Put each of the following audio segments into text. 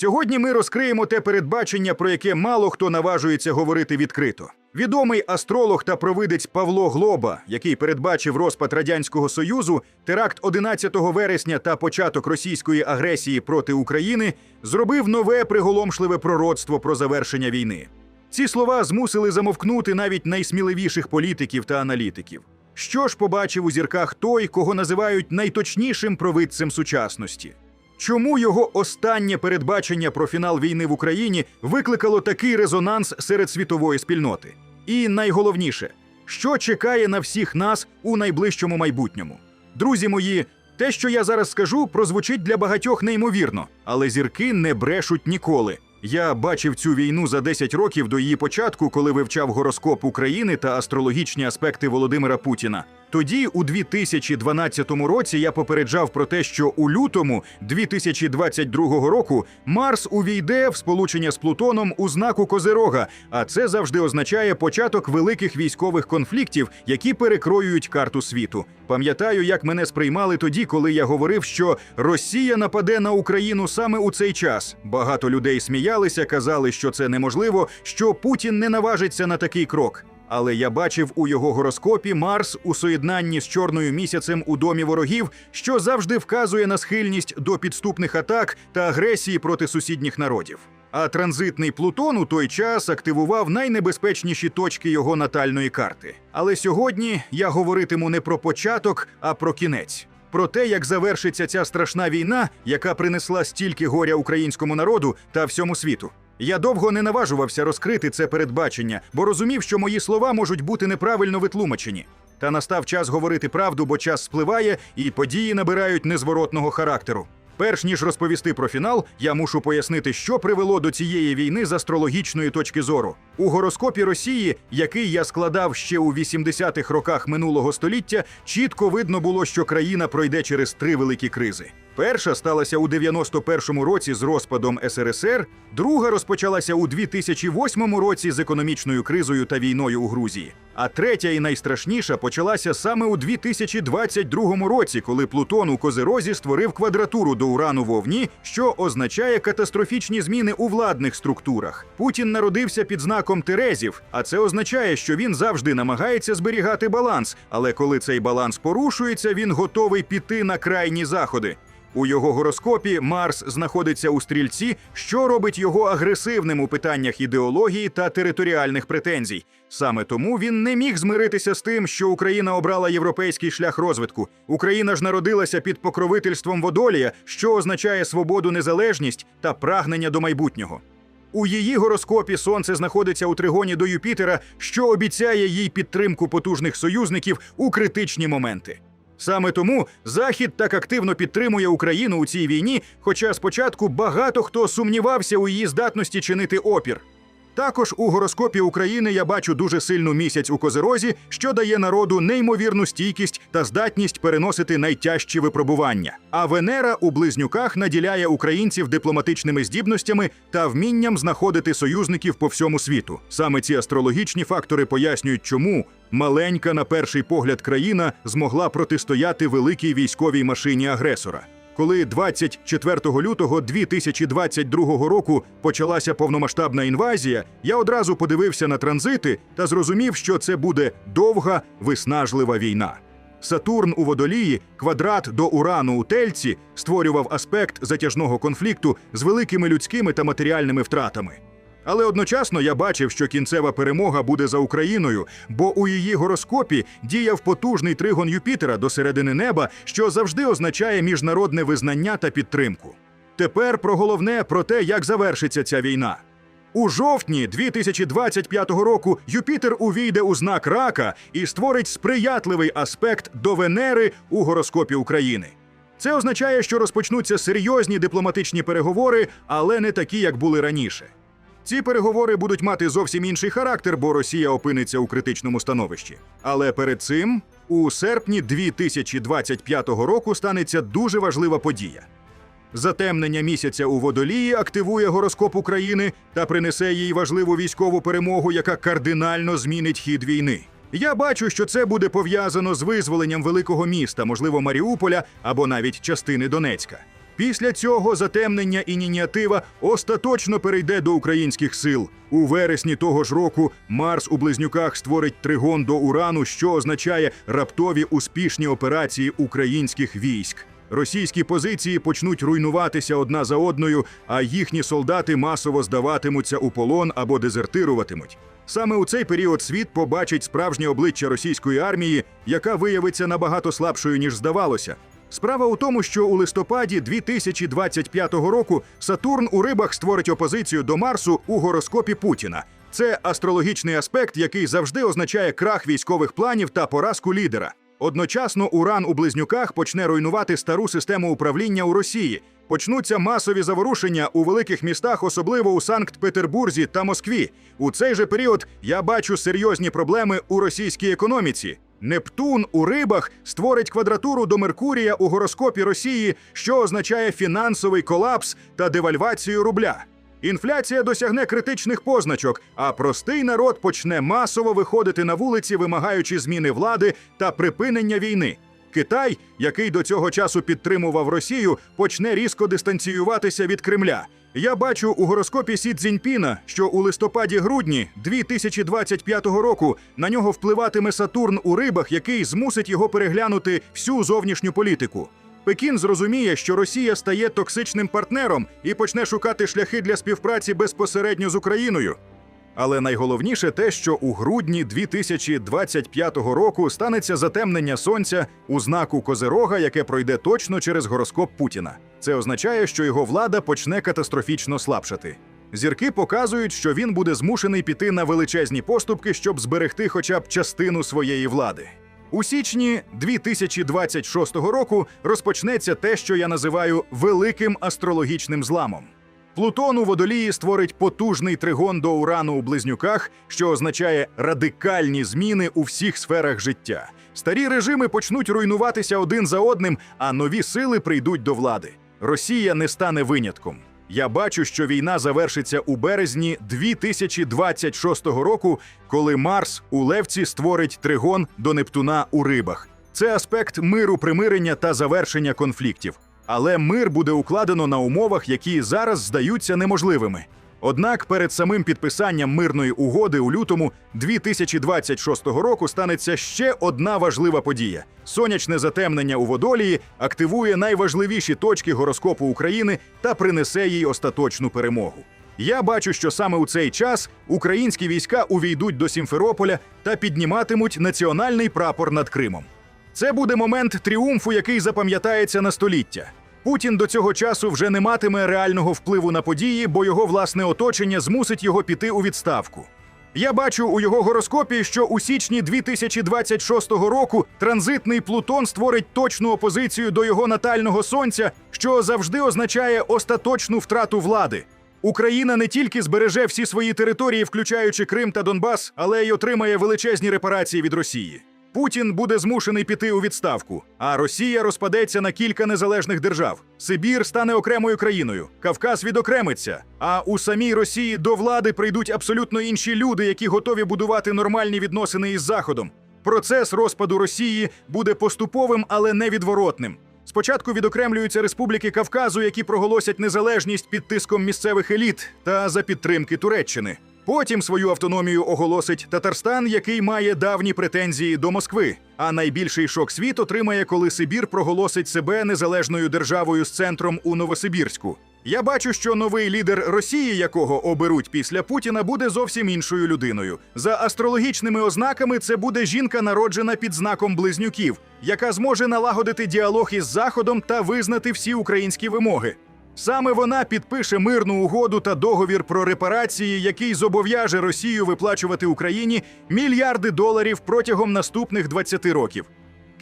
Сьогодні ми розкриємо те передбачення, про яке мало хто наважується говорити відкрито. Відомий астролог та провидець Павло Глоба, який передбачив розпад радянського союзу, теракт 11 вересня та початок російської агресії проти України, зробив нове приголомшливе пророцтво про завершення війни. Ці слова змусили замовкнути навіть найсміливіших політиків та аналітиків. Що ж побачив у зірках той, кого називають найточнішим провидцем сучасності? Чому його останнє передбачення про фінал війни в Україні викликало такий резонанс серед світової спільноти? І найголовніше, що чекає на всіх нас у найближчому майбутньому? Друзі мої, те, що я зараз скажу, прозвучить для багатьох неймовірно, але зірки не брешуть ніколи. Я бачив цю війну за 10 років до її початку, коли вивчав гороскоп України та астрологічні аспекти Володимира Путіна. Тоді, у 2012 році, я попереджав про те, що у лютому 2022 року Марс увійде в сполучення з Плутоном у знаку Козирога, а це завжди означає початок великих військових конфліктів, які перекроюють карту світу. Пам'ятаю, як мене сприймали тоді, коли я говорив, що Росія нападе на Україну саме у цей час. Багато людей сміялися, казали, що це неможливо, що Путін не наважиться на такий крок. Але я бачив у його гороскопі Марс у соєднанні з чорною місяцем у домі ворогів, що завжди вказує на схильність до підступних атак та агресії проти сусідніх народів. А транзитний Плутон у той час активував найнебезпечніші точки його натальної карти. Але сьогодні я говоритиму не про початок, а про кінець. Про те, як завершиться ця страшна війна, яка принесла стільки горя українському народу та всьому світу. Я довго не наважувався розкрити це передбачення, бо розумів, що мої слова можуть бути неправильно витлумачені. Та настав час говорити правду, бо час спливає і події набирають незворотного характеру. Перш ніж розповісти про фінал, я мушу пояснити, що привело до цієї війни з астрологічної точки зору. У гороскопі Росії, який я складав ще у 80-х роках минулого століття, чітко видно було, що країна пройде через три великі кризи. Перша сталася у 91-му році з розпадом СРСР, друга розпочалася у 2008 році з економічною кризою та війною у Грузії. А третя і найстрашніша почалася саме у 2022 році, коли Плутон у Козерозі створив квадратуру до урану в Овні, що означає катастрофічні зміни у владних структурах. Путін народився під знаком Терезів, а це означає, що він завжди намагається зберігати баланс. Але коли цей баланс порушується, він готовий піти на крайні заходи. У його гороскопі Марс знаходиться у стрільці, що робить його агресивним у питаннях ідеології та територіальних претензій. Саме тому він не міг змиритися з тим, що Україна обрала європейський шлях розвитку. Україна ж народилася під покровительством водолія, що означає свободу, незалежність та прагнення до майбутнього. У її гороскопі сонце знаходиться у тригоні до Юпітера, що обіцяє їй підтримку потужних союзників у критичні моменти. Саме тому Захід так активно підтримує Україну у цій війні, хоча спочатку багато хто сумнівався у її здатності чинити опір. Також у гороскопі України я бачу дуже сильну місяць у козерозі, що дає народу неймовірну стійкість та здатність переносити найтяжчі випробування. А Венера у близнюках наділяє українців дипломатичними здібностями та вмінням знаходити союзників по всьому світу. Саме ці астрологічні фактори пояснюють, чому маленька на перший погляд країна змогла протистояти великій військовій машині агресора. Коли 24 лютого 2022 року почалася повномасштабна інвазія, я одразу подивився на транзити та зрозумів, що це буде довга виснажлива війна. Сатурн у водолії, квадрат до урану у тельці створював аспект затяжного конфлікту з великими людськими та матеріальними втратами. Але одночасно я бачив, що кінцева перемога буде за Україною, бо у її гороскопі діяв потужний тригон Юпітера до середини неба, що завжди означає міжнародне визнання та підтримку. Тепер про головне про те, як завершиться ця війна. У жовтні 2025 року Юпітер увійде у знак рака і створить сприятливий аспект до Венери у гороскопі України. Це означає, що розпочнуться серйозні дипломатичні переговори, але не такі, як були раніше. Ці переговори будуть мати зовсім інший характер, бо Росія опиниться у критичному становищі. Але перед цим у серпні 2025 року станеться дуже важлива подія. Затемнення місяця у водолії активує гороскоп України та принесе їй важливу військову перемогу, яка кардинально змінить хід війни. Я бачу, що це буде пов'язано з визволенням великого міста, можливо, Маріуполя або навіть частини Донецька. Після цього затемнення ініціатива остаточно перейде до українських сил. У вересні того ж року Марс у близнюках створить тригон до урану, що означає раптові успішні операції українських військ. Російські позиції почнуть руйнуватися одна за одною, а їхні солдати масово здаватимуться у полон або дезертируватимуть. Саме у цей період світ побачить справжнє обличчя російської армії, яка виявиться набагато слабшою ніж здавалося. Справа у тому, що у листопаді 2025 року Сатурн у рибах створить опозицію до Марсу у гороскопі Путіна. Це астрологічний аспект, який завжди означає крах військових планів та поразку лідера. Одночасно Уран у близнюках почне руйнувати стару систему управління у Росії. Почнуться масові заворушення у великих містах, особливо у Санкт-Петербурзі та Москві. У цей же період я бачу серйозні проблеми у російській економіці. Нептун у рибах створить квадратуру до Меркурія у гороскопі Росії, що означає фінансовий колапс та девальвацію рубля. Інфляція досягне критичних позначок, а простий народ почне масово виходити на вулиці, вимагаючи зміни влади та припинення війни. Китай, який до цього часу підтримував Росію, почне різко дистанціюватися від Кремля. Я бачу у гороскопі Сі Цзіньпіна, що у листопаді-грудні 2025 року на нього впливатиме Сатурн у рибах, який змусить його переглянути всю зовнішню політику. Пекін зрозуміє, що Росія стає токсичним партнером і почне шукати шляхи для співпраці безпосередньо з Україною. Але найголовніше те, що у грудні 2025 року станеться затемнення сонця у знаку Козирога, яке пройде точно через гороскоп Путіна. Це означає, що його влада почне катастрофічно слабшати. Зірки показують, що він буде змушений піти на величезні поступки, щоб зберегти хоча б частину своєї влади. У січні 2026 року розпочнеться те, що я називаю великим астрологічним зламом. Плутон у водолії створить потужний тригон до урану у близнюках, що означає радикальні зміни у всіх сферах життя. Старі режими почнуть руйнуватися один за одним, а нові сили прийдуть до влади. Росія не стане винятком. Я бачу, що війна завершиться у березні 2026 року, коли Марс у Левці створить тригон до Нептуна у рибах. Це аспект миру, примирення та завершення конфліктів. Але мир буде укладено на умовах, які зараз здаються неможливими. Однак перед самим підписанням мирної угоди у лютому 2026 року станеться ще одна важлива подія: сонячне затемнення у водолії активує найважливіші точки гороскопу України та принесе їй остаточну перемогу. Я бачу, що саме у цей час українські війська увійдуть до Сімферополя та підніматимуть національний прапор над Кримом. Це буде момент тріумфу, який запам'ятається на століття. Путін до цього часу вже не матиме реального впливу на події, бо його власне оточення змусить його піти у відставку. Я бачу у його гороскопі, що у січні 2026 року транзитний Плутон створить точну опозицію до його натального сонця, що завжди означає остаточну втрату влади. Україна не тільки збереже всі свої території, включаючи Крим та Донбас, але й отримає величезні репарації від Росії. Путін буде змушений піти у відставку, а Росія розпадеться на кілька незалежних держав. Сибір стане окремою країною, Кавказ відокремиться. А у самій Росії до влади прийдуть абсолютно інші люди, які готові будувати нормальні відносини із Заходом. Процес розпаду Росії буде поступовим, але невідворотним. Спочатку відокремлюються республіки Кавказу, які проголосять незалежність під тиском місцевих еліт та за підтримки Туреччини. Потім свою автономію оголосить Татарстан, який має давні претензії до Москви. А найбільший шок світ отримає, коли Сибір проголосить себе незалежною державою з центром у Новосибірську. Я бачу, що новий лідер Росії, якого оберуть після Путіна, буде зовсім іншою людиною. За астрологічними ознаками, це буде жінка, народжена під знаком близнюків, яка зможе налагодити діалог із Заходом та визнати всі українські вимоги. Саме вона підпише мирну угоду та договір про репарації, який зобов'яже Росію виплачувати Україні мільярди доларів протягом наступних 20 років.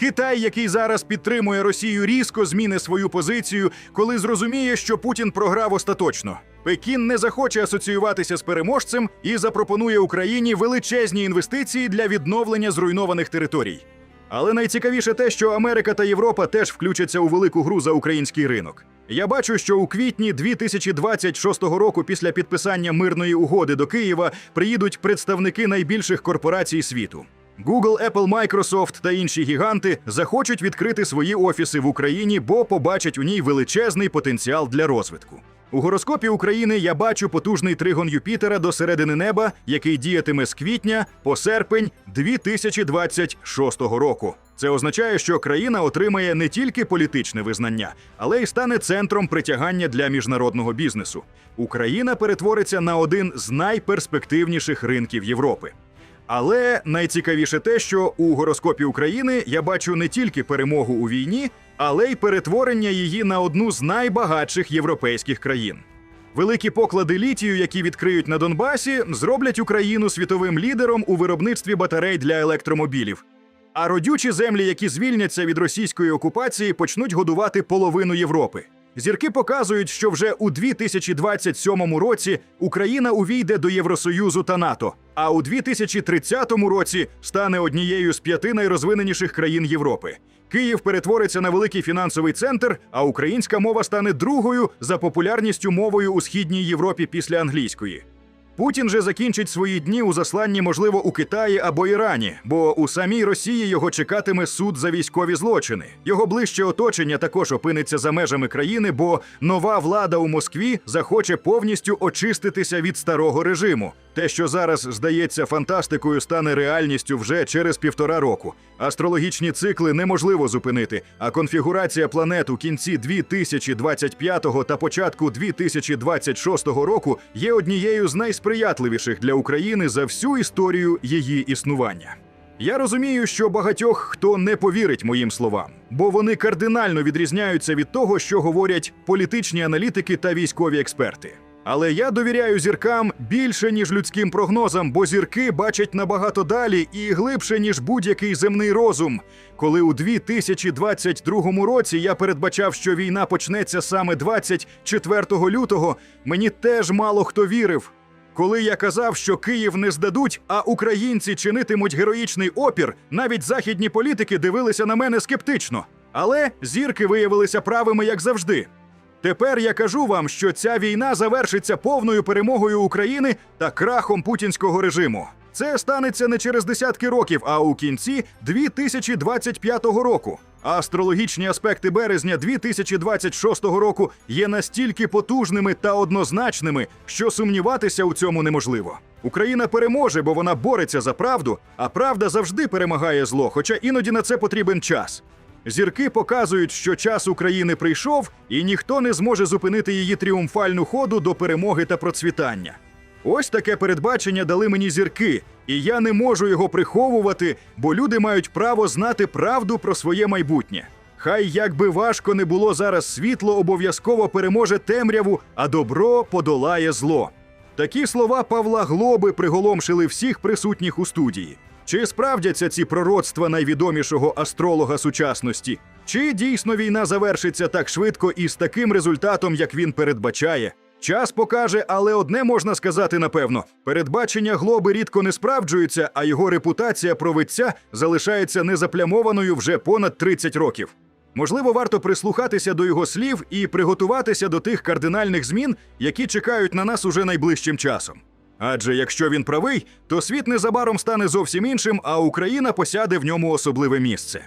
Китай, який зараз підтримує Росію, різко зміни свою позицію, коли зрозуміє, що Путін програв остаточно. Пекін не захоче асоціюватися з переможцем і запропонує Україні величезні інвестиції для відновлення зруйнованих територій. Але найцікавіше те, що Америка та Європа теж включаться у велику гру за український ринок. Я бачу, що у квітні 2026 року, після підписання мирної угоди до Києва, приїдуть представники найбільших корпорацій світу. Google, Apple, Microsoft та інші гіганти захочуть відкрити свої офіси в Україні, бо побачать у ній величезний потенціал для розвитку. У гороскопі України я бачу потужний тригон Юпітера до середини неба, який діятиме з квітня по серпень 2026 року. Це означає, що країна отримає не тільки політичне визнання, але й стане центром притягання для міжнародного бізнесу. Україна перетвориться на один з найперспективніших ринків Європи. Але найцікавіше те, що у гороскопі України я бачу не тільки перемогу у війні, але й перетворення її на одну з найбагатших європейських країн. Великі поклади літію, які відкриють на Донбасі, зроблять Україну світовим лідером у виробництві батарей для електромобілів. А родючі землі, які звільняться від російської окупації, почнуть годувати половину Європи. Зірки показують, що вже у 2027 році Україна увійде до Євросоюзу та НАТО, а у 2030 році стане однією з п'яти найрозвиненіших країн Європи. Київ перетвориться на великий фінансовий центр, а українська мова стане другою за популярністю мовою у східній Європі після англійської. Путін же закінчить свої дні у засланні, можливо, у Китаї або Ірані, бо у самій Росії його чекатиме суд за військові злочини. Його ближче оточення також опиниться за межами країни, бо нова влада у Москві захоче повністю очиститися від старого режиму. Те, що зараз здається фантастикою, стане реальністю вже через півтора року. Астрологічні цикли неможливо зупинити, а конфігурація планет у кінці 2025 та початку 2026 року є однією з найсприятливіших для України за всю історію її існування. Я розумію, що багатьох хто не повірить моїм словам, бо вони кардинально відрізняються від того, що говорять політичні аналітики та військові експерти. Але я довіряю зіркам більше, ніж людським прогнозам, бо зірки бачать набагато далі і глибше, ніж будь-який земний розум. Коли у 2022 році я передбачав, що війна почнеться саме 24 лютого, мені теж мало хто вірив. Коли я казав, що Київ не здадуть, а українці чинитимуть героїчний опір, навіть західні політики дивилися на мене скептично. Але зірки виявилися правими як завжди. Тепер я кажу вам, що ця війна завершиться повною перемогою України та крахом путінського режиму. Це станеться не через десятки років, а у кінці 2025 року. Астрологічні аспекти березня 2026 року є настільки потужними та однозначними, що сумніватися у цьому неможливо. Україна переможе, бо вона бореться за правду, а правда завжди перемагає зло, хоча іноді на це потрібен час. Зірки показують, що час України прийшов, і ніхто не зможе зупинити її тріумфальну ходу до перемоги та процвітання. Ось таке передбачення дали мені зірки, і я не можу його приховувати, бо люди мають право знати правду про своє майбутнє. Хай як би важко не було зараз світло, обов'язково переможе темряву, а добро подолає зло. Такі слова Павла Глоби приголомшили всіх присутніх у студії. Чи справдяться ці пророцтва найвідомішого астролога сучасності? Чи дійсно війна завершиться так швидко і з таким результатом, як він передбачає? Час покаже, але одне можна сказати напевно: передбачення глоби рідко не справджуються, а його репутація провидця залишається незаплямованою вже понад 30 років. Можливо, варто прислухатися до його слів і приготуватися до тих кардинальних змін, які чекають на нас уже найближчим часом. Адже якщо він правий, то світ незабаром стане зовсім іншим, а Україна посяде в ньому особливе місце.